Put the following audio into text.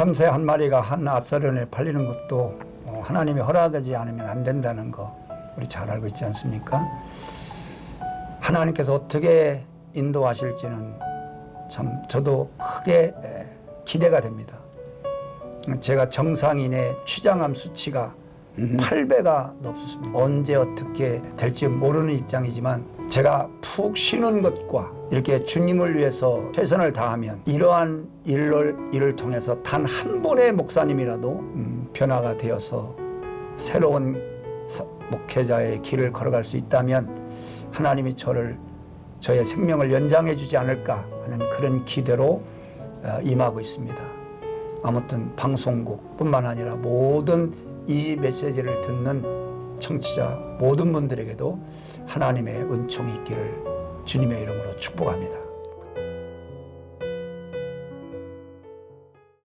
참새 한 마리가 한 아사련에 팔리는 것도 어, 하나님이 허락하지 않으면 안 된다는 거 우리 잘 알고 있지 않습니까? 하나님께서 어떻게 인도하실지는 참 저도 크게 에, 기대가 됩니다. 제가 정상인의 취장암 수치가 8배가 넘습니다. 언제 어떻게 될지 모르는 입장이지만 제가 푹 쉬는 것과 이렇게 주님을 위해서 최선을 다하면 이러한 일을, 일을 통해서 단 한 분의 목사님이라도 음, 변화가 되어서 새로운 사- 목회자의 길을 걸어갈 수 있다면 하나님이 저를 저의 생명을 연장해 주지 않을까 하는 그런 기대로 어, 임하고 있습니다. 아무튼 방송국뿐만 아니라 모든 이 메시지를 듣는 청취자 모든 분들에게도 하나님의 은총이 있기를 주님의 이름으로 축복합니다.